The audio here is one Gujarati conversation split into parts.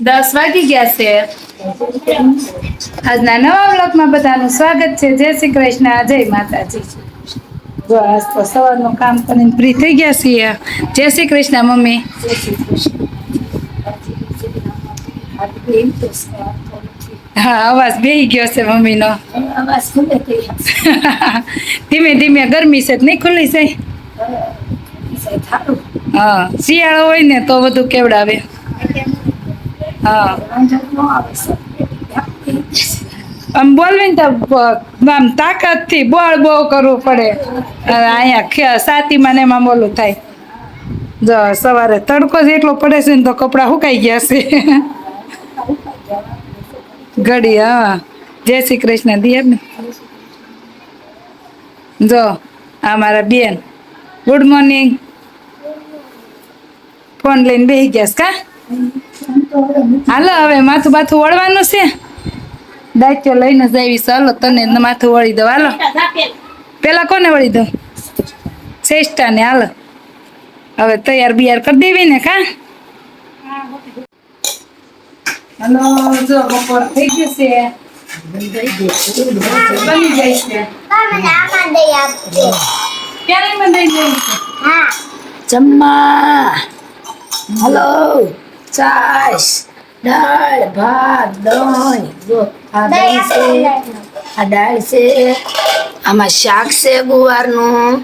દસ વાગી ગયા છે આજના નવા બ્લોકમાં બધાનું સ્વાગત છે જય શ્રી કૃષ્ણ જય માતાજી જો આજ તો સવારનું કામ કરીને ફ્રી થઈ ગયા છીએ જય શ્રી કૃષ્ણ મમ્મી હા અવાજ બેહી ગયો છે મમ્મીનો ધીમે ધીમે ગરમી છે નહીં ખુલ્લી છે હા શિયાળો હોય ને તો બધું કેવડાવે આમ બોલવી ને તો આમ તાકાતથી બોળ બહુ કરવું પડે. અહીંયા સાતીમાં ને એમાં બોલું થાય. જો સવારે તડકો જ એટલો પડે છે ને તો કપડાં સુકાઈ ગયા છે. ઘડી, હા. જય શ્રી કૃષ્ણ દિયર ને જો, આ મારા બેન. ગુડ મોર્નિંગ ફોન લઈને બેસી ગયા કા? હાલો હવે માથું બાથું વળવાનું છે. દાયિત્વ લઈને જ આવી ચાલો તને માથું વળી દો હાલો. પેલા કોને વળી દો શ્રેષ્ઠા ને હાલો. હવે તૈયાર બિયાર કરી દેવી ને કા હાલો જો બપોર થઈ ગયું છે. બની જાય છે. ક્યારે બંધાઈ જમવા. હલો. ચાશ દાળ ભાત દહીં. જો આ દહીં છે આ દાળ છે આમાં શાક છે ગુવારનું.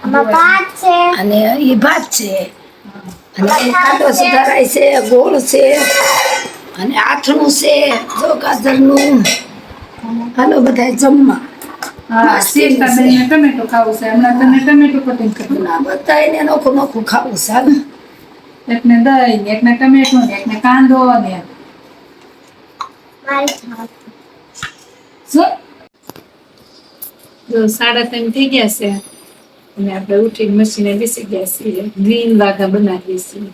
અને ઈ ભાત છે. અને કાંદો સુધારાય છે ગોળ છે અને આથણું છે જો ગાજરનું. હાલો બધા જમવા. ટમેટો ખાવું છે. હમણાં તમે ટમેટો કટિંગ કરી ના બધાને નોખું નોખું ખાવું છે હાલો. એકને દહીં ને એકને ટમેટો ને એકને કાંદો ને. શું? જો સાડા ત્રણ થઈ ગયા છે અને આપણે ઉઠીને મશીને બેસી ગયા છીએ. ગ્રીન વાઘા બનાવીએ છીએ.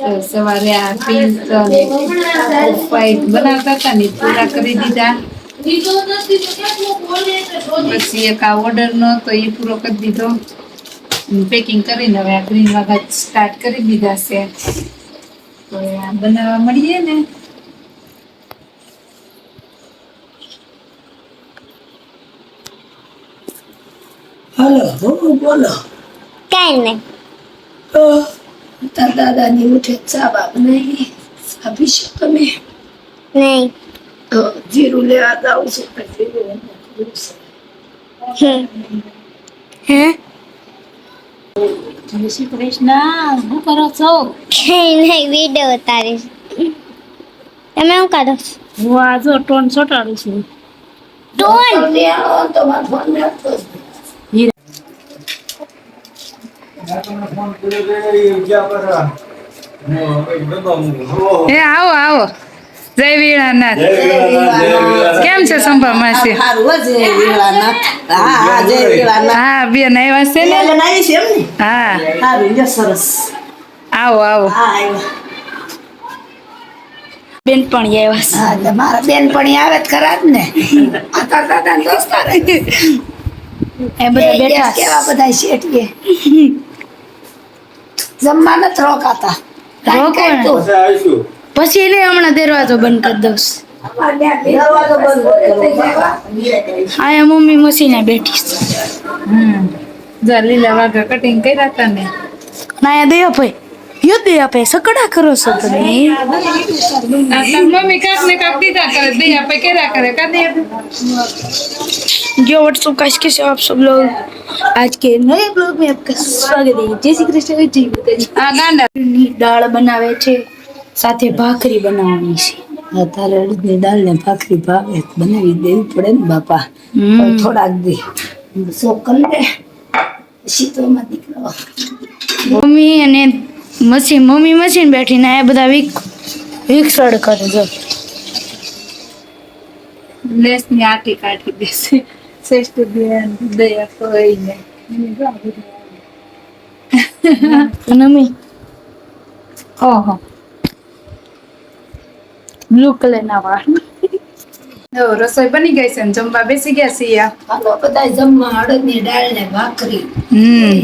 તો સવારે આ પિંક અને વ્હાઈટ બનાવતા હતા ને પૂરા કરી દીધા. પછી એક આ ઓર્ડર નો તો એ પૂરો કરી દીધો. પેકિંગ કરીને હવે આ ગ્રીન વાઘા સ્ટાર્ટ કરી દીધા છે. તો આ બનાવવા મળીએ ને. હલો હું બોલો? કઈ નહીં. તાર દાદાની ઉઠે ચા બાપ બનાવી આપી શકો તમે? નહીં. તો જીરું લેવા જાઉં છું તો જીરું. હમ. હે? જય શ્રી કૃષ્ણ શું કરો છો? કઈ નહીં વીડિયો ઉતારીશ. તમે શું કરો છો? હું આ જો ટોન ચોટાડું છું. ટોન. એ આવો આવો. જય વીરાનાથ કેમ છે સંભા માસી? હા બેન આવ્યા છે ને? હા. આવો આવો. બેનપણી આવ્યા હા મારા બેનપણી આવે જ ખરા જ ને. આ તાર દાદાના દોસ્તાર એ બધા બેઠા કેવા બધા શેઠીએ જમવા નથી રોકાતા. કાંઈ રોકો ને. કાંઈ તો. પછી લે હમણાં દરવાજો બંધ કરી દઉં દરવાજો બંધ હા મમ્મી મસીને બેઠી છે હમ જો લીલા વાઘા કટિંગ કર્યા હતા ને ના દે ભાઈ યો દે આપે સકડા કરો છો તમે આ તાર મમ્મી કાક ને કાક દીધા કરે દે આપે કર્યા કરે કા દે जो व्हाट्सअप का कैसे आप सब लोग आज के नए ब्लॉग में आपका स्वागत है जय श्री कृष्ण जी माताजी આ ગાંડા ની દાળ બનાવે છે સાથે ભાખરી બનાવવાની છે. આ તારે અડદની દાળ ને ભાખરી ભાવે બનાવી દેવી પડે ને બાપા. થોડાક દે. સોકલ દે શીતોમાં દીકરો. મમ્મી અને મશીન મમ્મી મશીન બેઠીને આ બધા વીક વિકસડ કરે જો. લેસની આટી કાઢી દેશે. શ્રેષ્ઠ બેન દયા કોઈને અને મમ્મી. ઓહો. બ્લુ કલરના વાળ. રસોઈ બની ગઈ છે જમવા બેસી ગયા છીએ. હાલો બધા જમવા અડદની દાળ ને ભાખરી. હમ.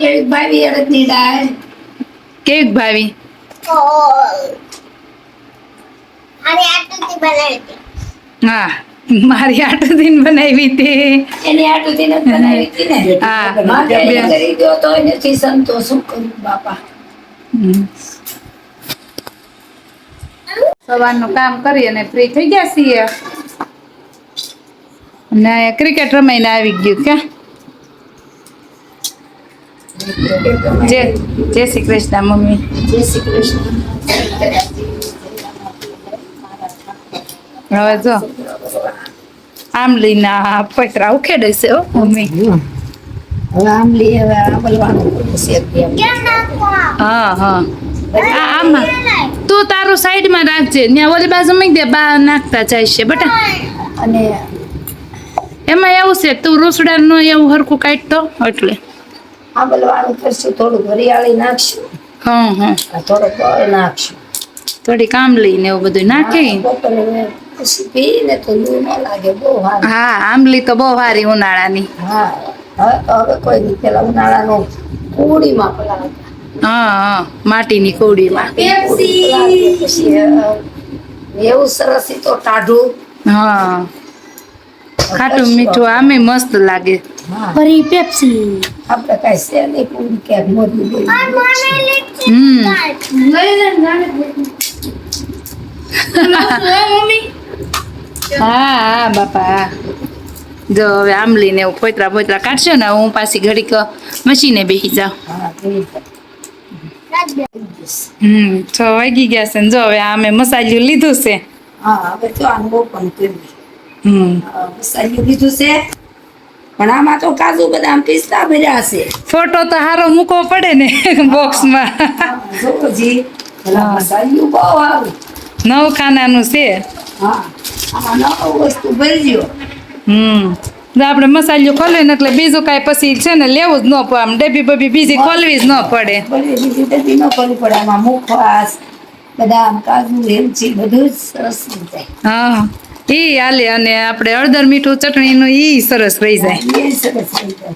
કેવી ભાવી અડદની દાળ. કેવી ભાવી? હા મારી આટુદીન બનાવી હતી. એની આટુથી નથી બનાવી હતી ને? હા. મારે એને કરી તો એનાથી સંતોષ. શું કરું બાપા. સવારનું કામ કરી અને ફ્રી થઈ ગયા છીએ. ને ક્રિકેટ રમાઈને આવી ગયું કે? જય જય શ્રી કૃષ્ણ મમ્મી. જય શ્રી કૃષ્ણ. હવે જો આમલીના પતરા ઉખેડે છે હો મમ્મી. હવે આંબલી હવે આંબલવાનું છે કેમ હા હા. આ આમાં. તું તારું સાઈડમાં રાખજે. ત્યાં ઓલી બાજુ મૂકી દે બા નાખતા જાય છે. બટા અને એમાં એવું છે તું રૂસડાનું એવું હરખું કાઢતો એટલે. આંબલવાનું કરશું થોડું હરિયાળી નાખશું. હા હા. આ થોડો ગળ નાખશું. થોડી કામ લઈને એવું બધું નાખે. પીને તો લૂ ન લાગે બહુ હા આંબલી તો બહુ સારી ઉનાળાની. હા હવે કોઈ પેલા ઉનાળાનો કુડીમાં પલાળતા હા હા. માટીની કોડીમાં પલાળીએ એવું સરસ તો ટાઢું. હા. ખાટું મીઠું આમે મસ્ત લાગે. ફરી પેપ્સી. આપણે કઈ છે નહીં પૂરી કે મોદી બોલી. હમ. હા હા બાપા જો હવે આંબલી ને એવું ફોતરા ફોતરા કાઢશો ને હું પાછી ઘડીક મશીને બેસી જાઉં. હમ છ વાગી ગયા છે જો હવે આમે મસાલ્યું લીધું છે. હા હવે તો આનું ઓપન કરી હમ. મસાલ્યું લીધું છે. પણ આમાં તો કાજુ બદામ પિસ્તા ભર્યા છે. ફોટો તો હારો મૂકવો પડે ને બોક્સમાં જોજી મસાલ્યું બહુ સારું નવ ખાનાનું છે. હા આમાં નવ વસ્તુ ભરજો હમ. જો આપણે મસાલો ખોલીએ ને એટલે બીજું કાંઈ પછી છે ને લેવું જ ન પડે. આમ ડબ્બી બબ્બી બીજી ખોલવી જ ન પડે. બીજી ડબ્બી ન ખોલવી પડે. આમાં મુખવાસ બદામ કાજુ એલચી બધું જ સરસ જાય. હા ઈ હાલે અને આપણે હળદર મીઠું ચટણીનું ઈ સરસ રહી જાય. એ સરસ રહી જાય.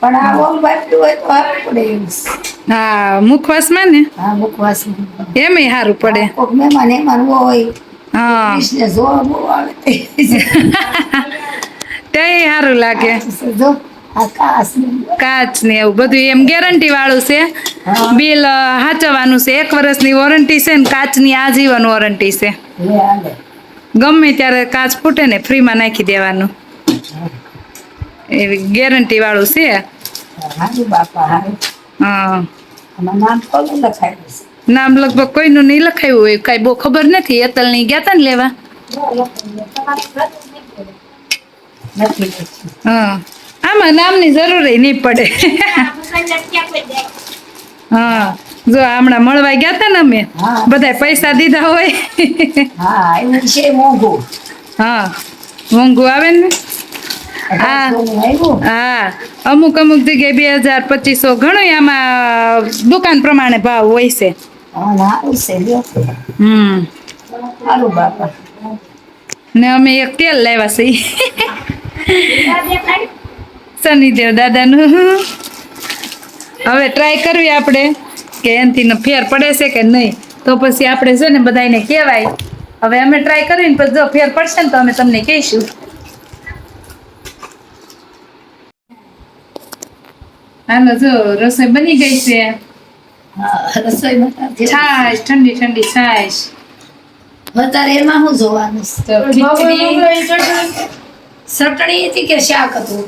પણ આ ઓલ બાટલું હોય તો સારું પડે છે. હા મુખવાસમાં ને? હા મુખવાસ એમય સારું પડે. કોઈક મહેમાન એમાં હોય. હા. કૃષ્ણ જોવા બહુ આવે. તે સારું લાગે. જો કાચ ને એવું. બધું એમ ગેરંટી વાળું છે. બિલ હાચવવાનું છે. એક વર્ષની વોરંટી છે ને કાચની આજીવન વોરંટી છે. ગમે ત્યારે કાચ ફૂટે ને ફ્રીમાં નાખી દેવાનું. એવી ગેરંટી વાળું છે. હા. નામ લગભગ કોઈનું નહીં લખાયું હોય કાંઈ બહુ ખબર નથી. એતલની ગયા તા ને લેવા? હા. આમાં નામની જરૂર નહીં પડે. હા. જો હમણાં મળવા ગયા તા ને અમે બધા પૈસા દીધા હોય. હા મોંઘું. આવે ને? હા. હા. અમુક અમુક જગ્યાએ બે હજાર પચીસો ઘણું આમાં દુકાન પ્રમાણે ભાવ હોય છે. હમ. ને અમે એક તેલ લાવ્યા છે શનિદેવ દાદાનું. હવે ટ્રાય કરવી આપણે કે એનથી ફેર પડે છે કે નહીં. તો પછી આપણે છે ને બધાને કહેવાય. હવે અમે ટ્રાય કરીને પછી જો ફેર પડશે ને તો અમે તમને કહીશું. હાલો જો રસોઈ બની ગઈ છે. હા છાશ ઠંડી ઠંડી છાશ. અત્યારે એમાં હું જોવાનું ચટણી હતી કે શાક હતું?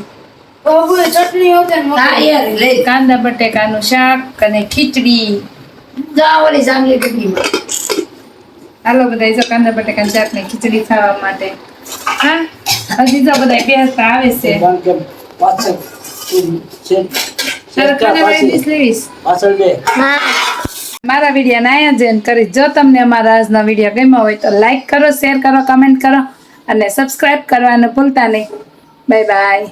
ચટણી હોતે હા યાર લઈ કાંદા બટેકાનું શાક અને ખીચડી. જા ઓલી જાંબલી ડબ્બીમાં હાલો બધા જો કાંદા બટેકાનું શાક ને ખીચડી ખાવા માટે. હા? હજી તો બધા બેસતા આવે છે. મારા વીડિયો ના end કરી જો તમને અમારા આજના વીડિયો ગમ્યો હોય તો લાઈક કરો શેર કરો કમેન્ટ કરો. અને સબસ્ક્રાઈબ કરવાનું ભૂલતા નહીં. Bye bye.